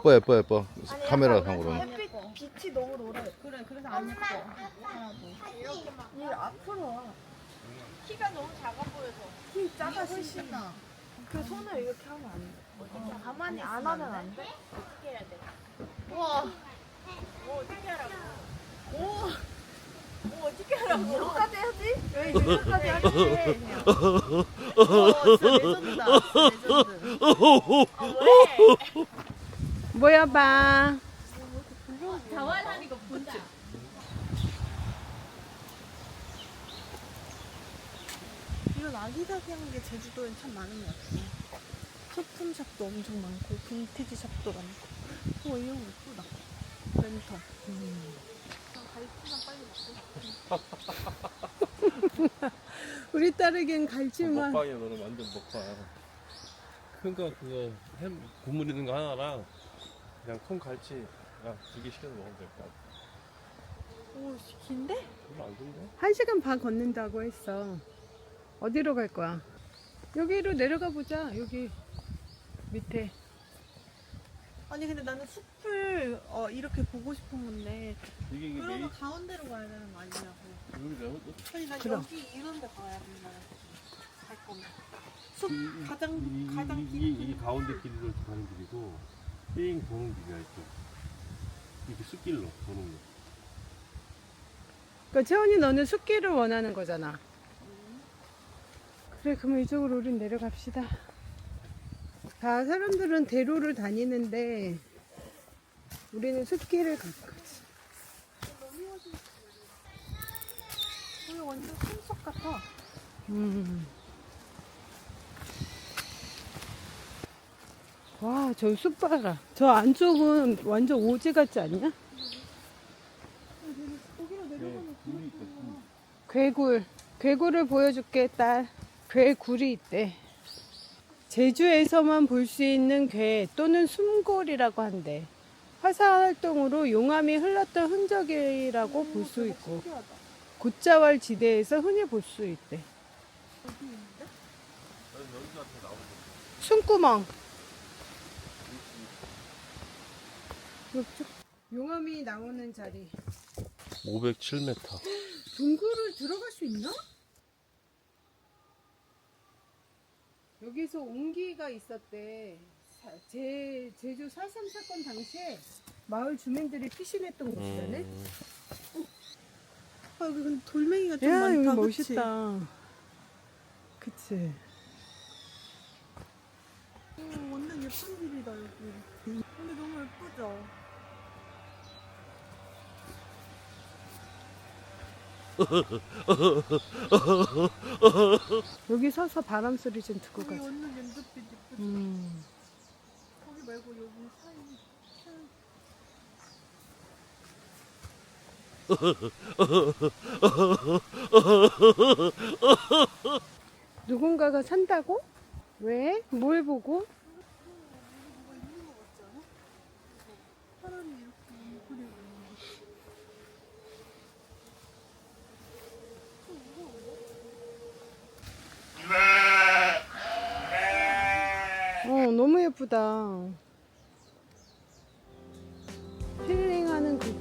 예뻐 예뻐 예뻐. 카메라 상으로는. 햇빛, 빛이 너무 노래. 그래, 그래서 안 예뻐. 하나도. 이 앞으로 와. 키가 너무 작아 보여서. 키 작아 훨씬 나. 그 손을 이렇게 하면 안 돼. 가만히 안 하면 안 돼? 어떻게 해야 돼? 우와. 뭐 어떻게 하라고? 오. 뭐 어떻게 하라고? 이거까지 해야지? 왜 이거까지 하는데? 어, 진짜 레전드다. 레전드. 아, 왜? 모여봐. 자활하는 거 본다. 이런 아기자기한 게 제주도엔 참 많은 것 같아. 소품샵도 엄청 많고, 빈티지 샵도 많고. 어, 이런 거 예쁘다. 랜턴. 우리 딸에겐 갈치만. 먹방이야 너는 완전 먹방 그러니까 그거 햄 국물 있는 거 하나랑 그냥 통 갈치 두개 시켜서 먹으면 될 것 같아 오, 긴데? 별로 안 좋은데? 한 시간 반 걷는다고 했어. 어디로 갈 거야? 여기로 내려가 보자. 여기 밑에. 아니 근데 나는 숲을 어, 이렇게 보고 싶은 건데 이게 이게 그러면 가운데로 가야 되는 거 아니냐고 여기 내가 아니 나 그럼. 여기 이런 데 가야 된다 갈 거면 숲 이- 가장 이, 가장 이, 이, 이 가운데 길로 가는 길이고 삥 도는 길이야 이쪽 이렇게 숲길로 도는 거 그러니까 채원이 너는 숲길을 원하는 거잖아. 그래, 그러면 이쪽으로 우린 내려갑시다. 다 사람들은 대로를 다니는데 우리는 숲길을 갈 거지. 오늘 완전 산속 같아 음. 와, 저 숲 봐라. 저 안쪽은 완전 오지 같지 않냐? 괴굴. 괴굴을 보여줄게, 딸. 괴굴이 있대. 제주에서만 볼 수 있는 괴 또는 숨골이라고 한대. 화사 활동으로 용암이 흘렀던 흔적이라고 볼 수 있고, 곶자왈 지대에서 흔히 볼 수 있대. 숨구멍. 이쪽. 용암이 나오는 자리. 507m 동굴을 들어갈 수 있나? 여기서 옹기가 있었대. 사- 제, 제주 4.3 사건 당시에 마을 주민들이 피신했던 곳이라네. 음, 아 여기 근데 돌멩이가 좀 야, 많다 여기 그치? 멋있다. 그치. 오, 완전 예쁜 길이다 여기 근데 너무 예쁘죠? 여기 서서 바람 소리 좀 듣고 가자. 연두빛? 음. 거기 말고 여기 사이 사이 누군가가 산다고? 왜? 뭘 보고? 뭐가 있는 거 같지 않아? 사람이 이렇게 그리고 어, 너무 예쁘다. 힐링하는 그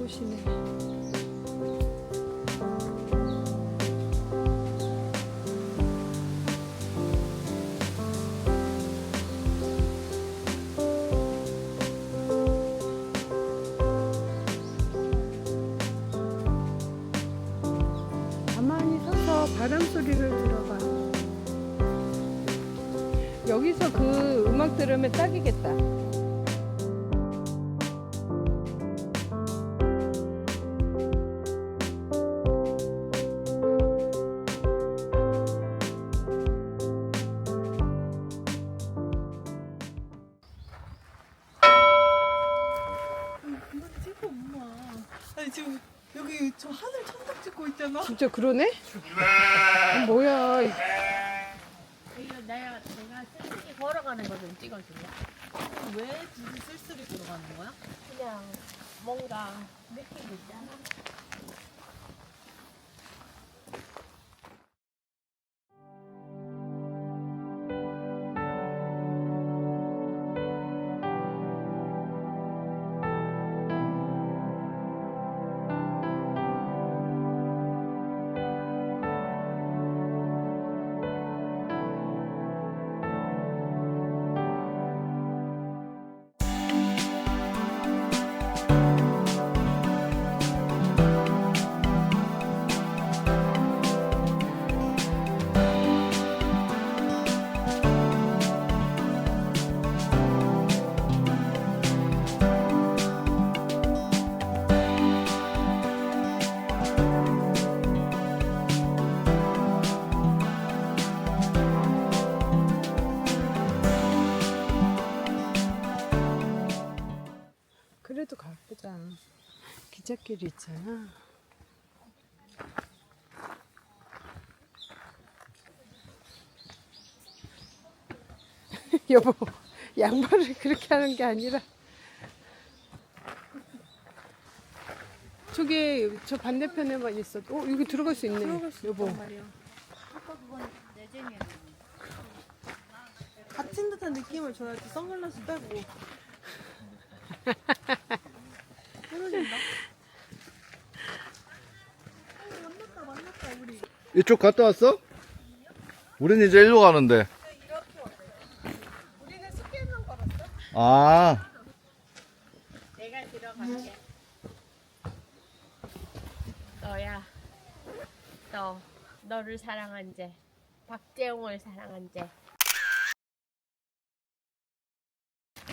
서서 바람 소리를 들어봐. 여기서 그 음악 들으면 딱이겠다. 이거 찍어 엄마. 아니 지금 여기 저 하늘 천장 찍고 있잖아. 진짜 그러네? 아, 뭐야. 이거 내가 내가 쓸쓸히 찍어줄래? 왜 굳이 쓸쓸히 들어가는 거야? 그냥 뭔가 느낌 있잖아. 그래도 가보자. 기찻길 있잖아. 여보, 양말을 그렇게 하는 게 아니라. 저기 저 반대편에만 있어. 어, 여기 들어갈 수 있네. 여보. 갇힌 듯한 느낌을 줘야지 선글라스 빼고. 떨어진다. 어, 만났다 만났다 우리. 이쪽 갔다 왔어? 우린 이제 일로 가는데. 우리는 숙제만 걸었어. 아, 내가 들어갈게. 너야. 너 너를 사랑한 제 박재홍을 사랑한 제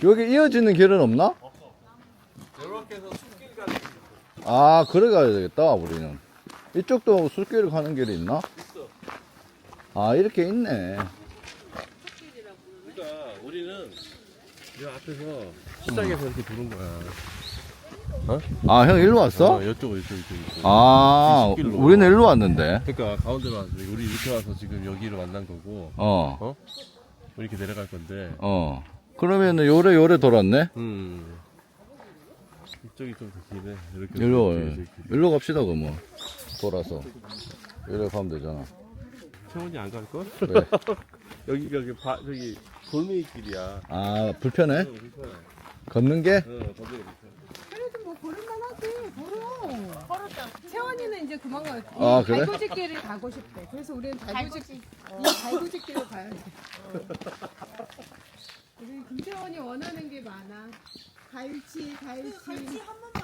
여기 이어지는 길은 없나? 해서 숲길 가는 길 아, 그래 가야 되겠다, 우리는. 이쪽도 술길 가는 길이 있나? 있어. 아, 이렇게 있네. 그러니까 우리는 이 앞에서 시장에서 이렇게 도는 거야. 아, 형 일로 왔어? 어, 이쪽 이쪽 이쪽 이쪽. 아, 이 숲길로. 우리는 일로 왔는데. 그러니까 가운데로 와서 우리 이렇게 와서 지금 여기를 만난 거고 어, 이렇게 내려갈 건데. 어. 그러면은 요래 요래 돌았네? 음. 이쪽이 좀더 기네. 이렇게 일로, 이렇게, 이렇게. 일로 갑시다, 그러면. 돌아서. 이래 가면 되잖아. 세원이 안 갈 걸? 왜? 여기가 그 바, 저기 돌멩이 길이야. 아, 불편해? 응, 불편해. 걷는 게? 응, 거기가 불편해. 그래도 뭐 걸을만 하지, 걸어. 걸었다. 세원이는 이제 그만 가. 아, 그래? 달구지길을 가고 싶대. 그래서 우리는 달구지, 이 달구지길로 가야 돼. 우리 김세원이 원하는 게 많아. 갈치, 갈치. 같이 한 번만.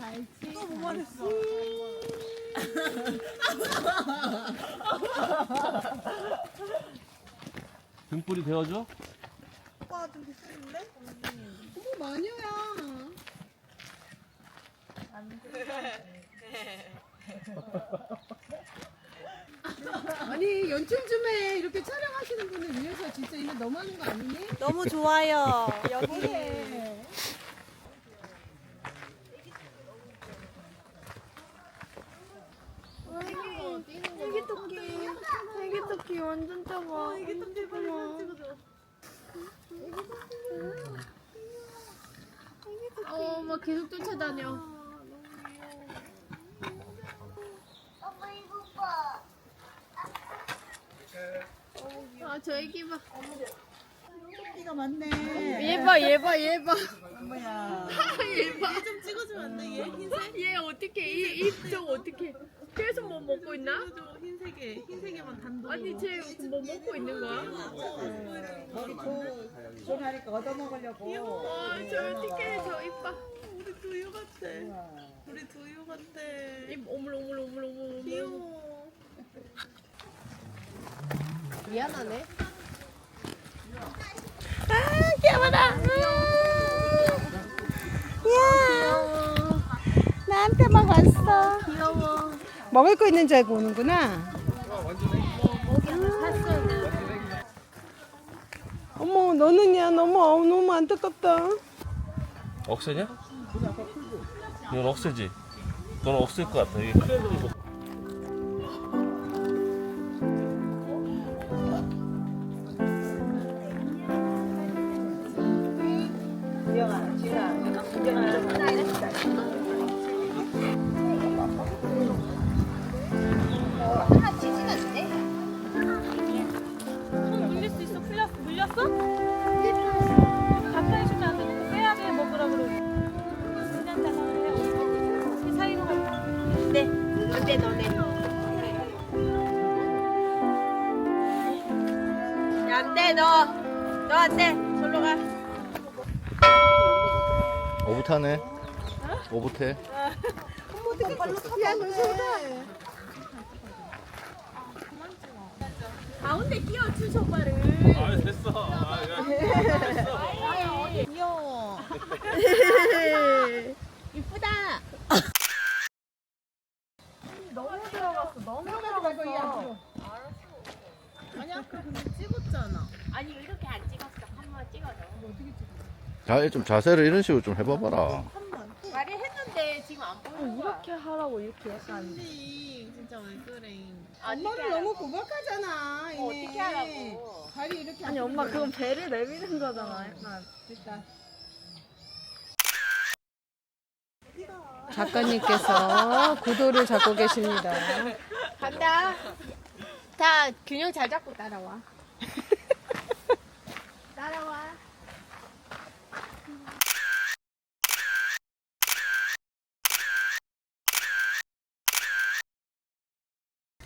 갈치. 또 뭐 말했어? 등불이 되어줘? 오빠 좀 비슷한데? 어머, 마녀야. 아니 연출 좀 해. 이렇게 촬영하시는 분을 위해서 진짜 이거 너무 하는 거 아니니? 너무 좋아요. 여기 토끼. 애기 토끼 완전 작아. 애기 토끼 빨리 사진 찍어줘. 어, 막 계속 쫓아다녀. 아, 저 애기 봐. 토끼가 많네. 얘 봐, 얘 봐, 얘 봐. 뭐야. 얘 봐. 얘좀 찍어주면 안 돼? 얘 흰색? 얘 어떻게 이입좀 어떻게 계속 뭐 먹고 있나? 찍어줘. 흰색에 흰색에만 단독. 아니 쟤 뭐 먹고 있는 거야? 머리 조 조나니까 얻어 먹으려고. 와저 어떻게 저 이뻐. 우리 두유 같아. 우리 두유 같아. 입 오물 오물 오물 오물. 귀여워. 미안하네. 나한테만 왔어. 귀여워. 먹을 거 있는 줄 알고 오는구나. 어머, 너는야 너무 어, 너무 안타깝다. 억세냐? 이건 억세지. 너는 억세일 것 같아. 이게 큰 애들 물렸어? 가까이 주면 안. 야, 안 돼 너. 너 안 돼. 야, 너 소다. 가운데 끼워주 정말을. 아 됐어. 아, 야. 귀여워. 이쁘다. 너무 들어갔어. 너무 들어갔어. 아니 아까 근데 찍었잖아. 아니 이렇게 안 찍었어. 한 번 찍어줘. 자, 좀 자세를 이런 식으로 좀 해봐봐라. 말을 했는데 지금 안 보이는 거야. 이렇게 하라고 이렇게 약간. 근데 진짜 왜 그래? 엄마를 너무 고박하잖아. 어, 어떻게 하라고? 다리 이렇게 아니 엄마 그건 배를 내미는 거잖아. 약간. 일단. 작가님께서 구도를 잡고 계십니다. 간다. 자 균형 잘 잡고 따라와. 따라와.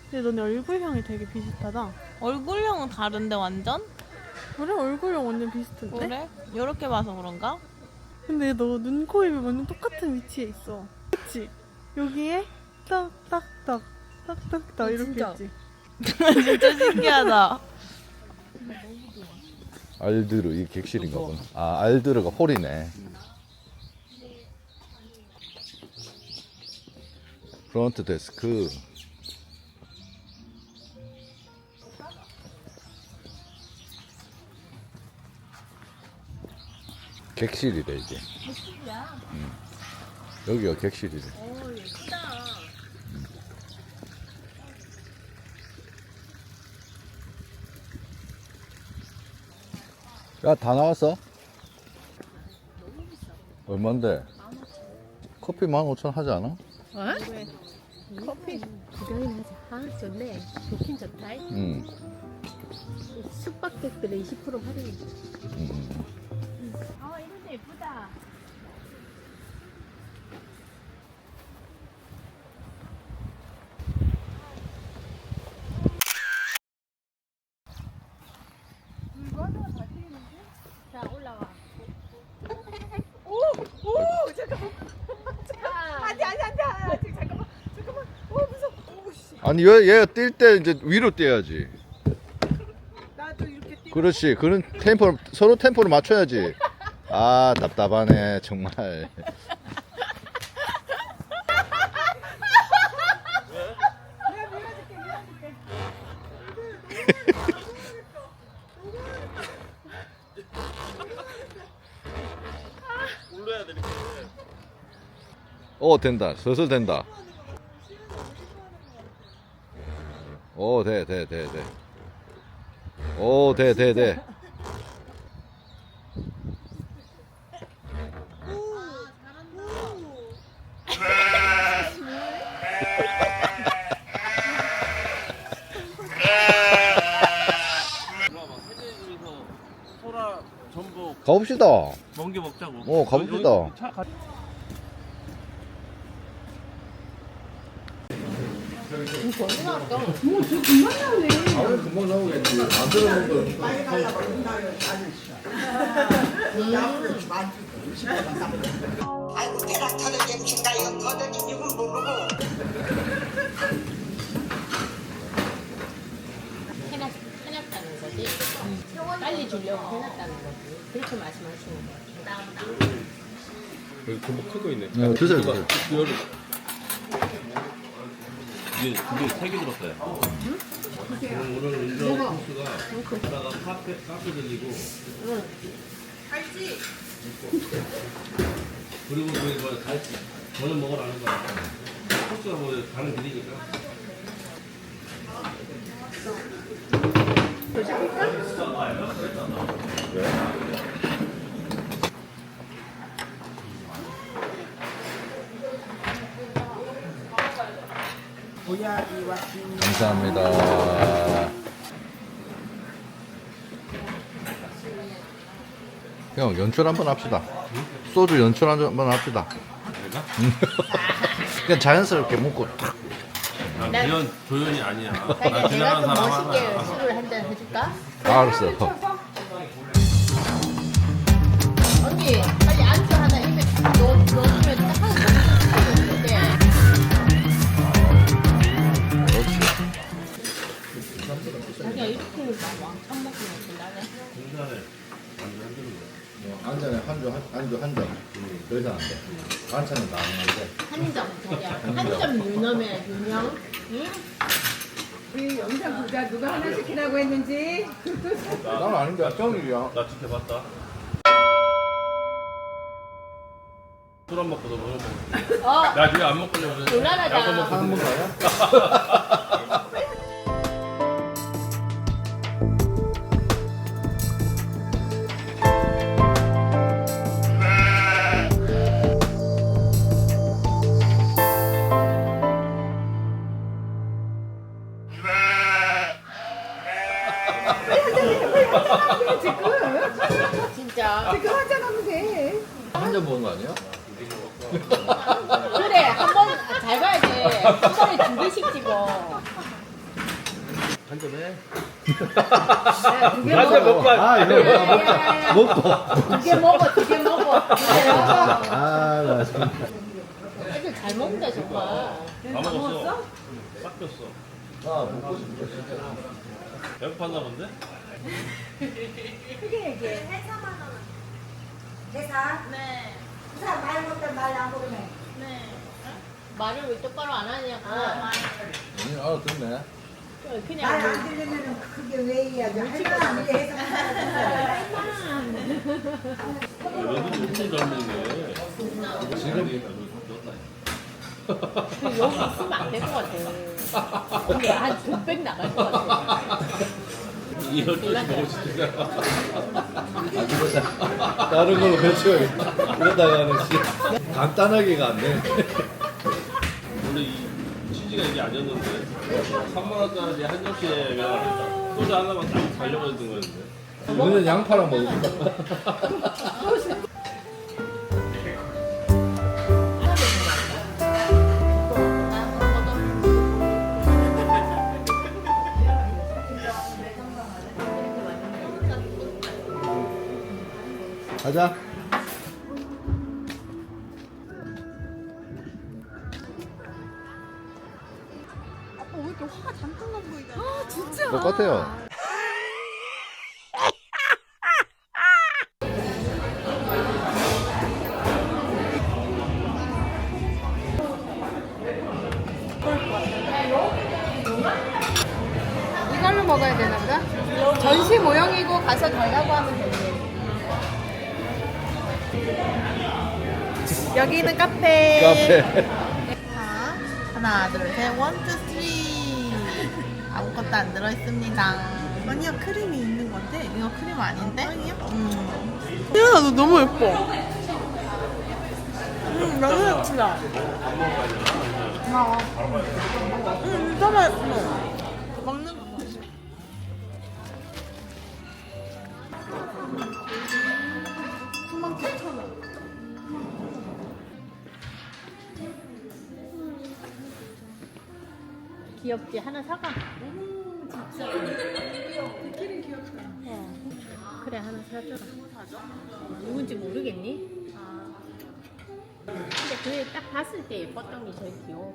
근데 너네 얼굴형이 되게 비슷하다. 얼굴형은 다른데 완전? 그래 얼굴형 완전 비슷한데? 그래? 이렇게 봐서 그런가? 근데 너 눈, 코, 입이 완전 똑같은 위치에 있어. 그치? 여기에 딱딱딱 딱딱딱 이렇게 진짜. 있지. 진짜 신기하다. 알드르, 이 객실인가 보네. 아, 알드르가 홀이네. 프론트 데스크. 객실이래, 이게. 음. 여기가 객실이래. 야, 다 나왔어? 얼만데? 커피 15,000원 하지 않아? 구경이나 하자. 아 좋네. 좋긴 좋다. 응. 숙박객들의 20% 할인. 응. 아 이런데 예쁘다. 자 올라와. 아니, 얘, 얘가 뛸때 이제 위로 뛰어야지. 나도 이렇게 뛰 그렇지. 그런 템포, 서로 템포를 맞춰야지. 아, 답답하네, 정말. 이렇게. 어, 된다. 슬슬 된다. 오, 돼, 돼, 돼, 돼. 오, 돼, 돼, 돼. 소라 전복 가봅시다. 멍게 먹자고. 어, 가봅시다. 여기 차 가- 금방 나오겠지. 안 들어본 거. 아이고 테라타를 잼친가요 거더니 이걸 모르고 해놨, 해놨다는 거지. 빨리 주려고 해놨다는 거지. 그렇게 말씀하시는 거예요. 여기 전복 크고 있네. 네, 드세요, 드 이게 두개 세 개 들었어요. 오늘 오늘 운전 코스가 하다가 카페 카페 들리고. 갈치. 그리고 저기 뭐 갈치. 저는 먹으라는 거야. 코스가 뭐 가는 길이니까. 감사합니다. 형 연출 한번 합시다. 소주 연출 한번 합시다. 내가? 그냥 자연스럽게 먹고 탁. 난 난- 그런 조연이 아니야. 내가 지나가는 좀 사람 멋있게 하나야. 술을 한 잔 해줄까? 아, 알았어. 언니, 아닌데 형이야. 나 지켜봤다. 술 안 먹고도 뭐 먹어. 어, 나 지금 안 먹거든. 그래. 곤란하다. 약간 먹고 한번 가요? 두개 먹어. 아, 이거 먹고. 두 개 먹어, 두 개 먹어. 두개 먹어. 아, 맞습니다. 애들 잘 먹는다, 정말. 다 먹었어. 싹 뺐어. 아, 먹고 싶어. 배고팠나 본데? 회사 네. 회사 말 못해 말안 모르네 네. 말을 왜 똑바로 안 하냐고. 응, 알아듣네. 그냥 말안 들리면 그게 왜 이야기 회사 얘들이 엄청 젊은데. 지금 그 여기 있으면 안 될 것 같아. 근데 한 돈백 나갈 것 같아. 이 열두 시 먹을 수 있잖아. 다른 걸로 배치워야겠다. 이러다가는 씨, 간단하게가 안 돼. 원래 이 치즈가 이게 아니었는데 3만 원짜리 한 접시에 그냥 소주 하나만 딱 달려버리는 거였는데. 이거는 양파랑 먹을까? 가자. 똑같아요. 이걸로 먹어야 되나 보다. 전시 모형이고 가서 달라고 하면 되지. 여기는 카페. 카페. 아무것도 안 들어있습니다. 아니야, 크림이 있는 건데. 이거 크림 아닌데? 아니야? 음. 태연아, 너 너무 예뻐. 음, 너무 예쁘다. 고마워. 음, 진짜 맛있어. 귀엽지? 하나 사가. 진짜. 어. 그래 하나 사줘라. 누군지 모르겠니? 아. 근데 그게 딱 봤을 때 예뻤던 게 제일 귀여워.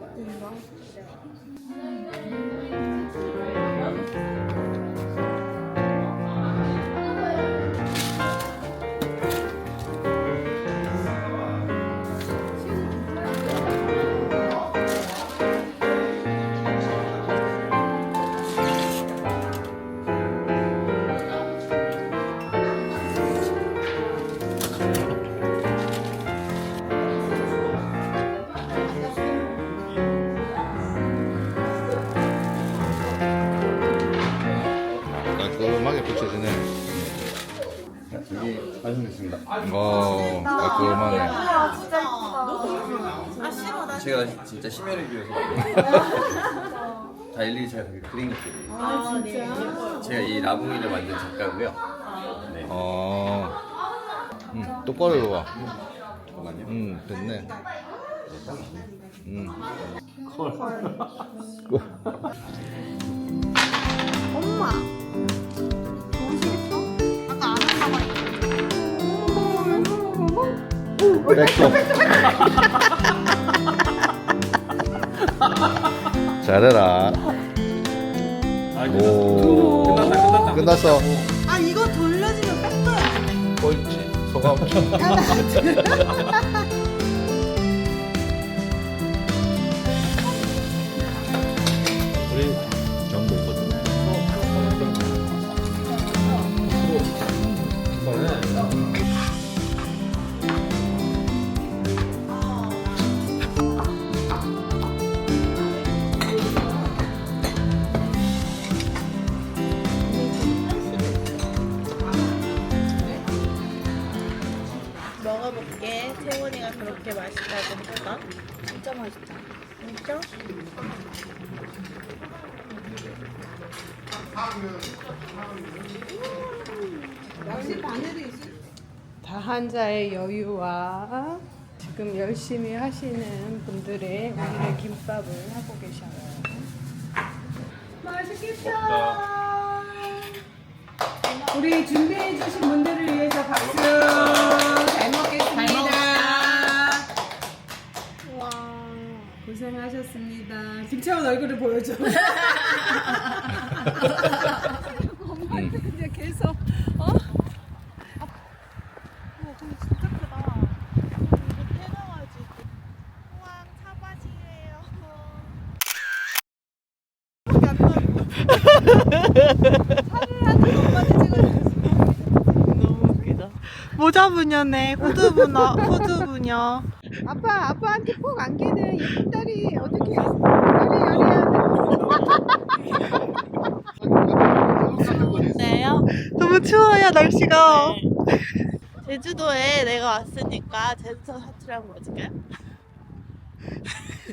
깔끔 어, 깔끔하네. 제가 진짜 심혈을 기울여서 다 일일이 제가 그렇게 그린 것들이. 아, 네. 제가 이 라붕이를 만든 작가고요. 네. 어, 음, 똑바로 해봐. 잠깐만요. 음, 됐네. 음. 백도. 잘해라. 아, 오. 끝났다, 끝났다. 끝났어. 아 이거 돌려주면 뺐어야지. 옳지. 소감. 우리 진짜? 다한자의 여유와 지금 열심히 하시는 분들의 오늘의 김밥을 하고 계셔요. 맛있겠다. 우리 준비해 주신 분들을 위해서 박수. 고생하셨습니다. 김채원 얼굴을 보여줘. 이제 계속 어? 우왕 사바지예요. 너무 웃기다. 모자 부녀네. 후드 부녀. 후드 부녀. 아빠 아빠한테 꼭 안기는 예쁜 딸이 어떻게 여리여리하네. 네요. 너무 추워요 날씨가. 제주도에 내가 왔으니까 제주도 사투리 한번 해줄까요?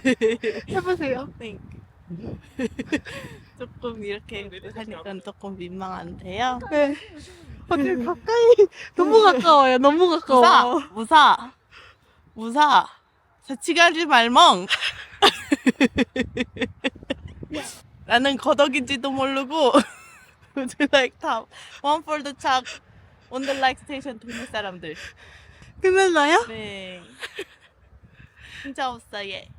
해보세요. 네. 조금 이렇게 하니까 조금 민망한데요. 네. 어딜 가까이 너무 가까워요. 너무 가까워. 무사, 무사, 무사. 자치가지 말멍. 나는 거덕인지도 모르고 Would you like top? One for the top. On the like station 동네 사람들. 끝났나요? 네. 진짜 없어 얘.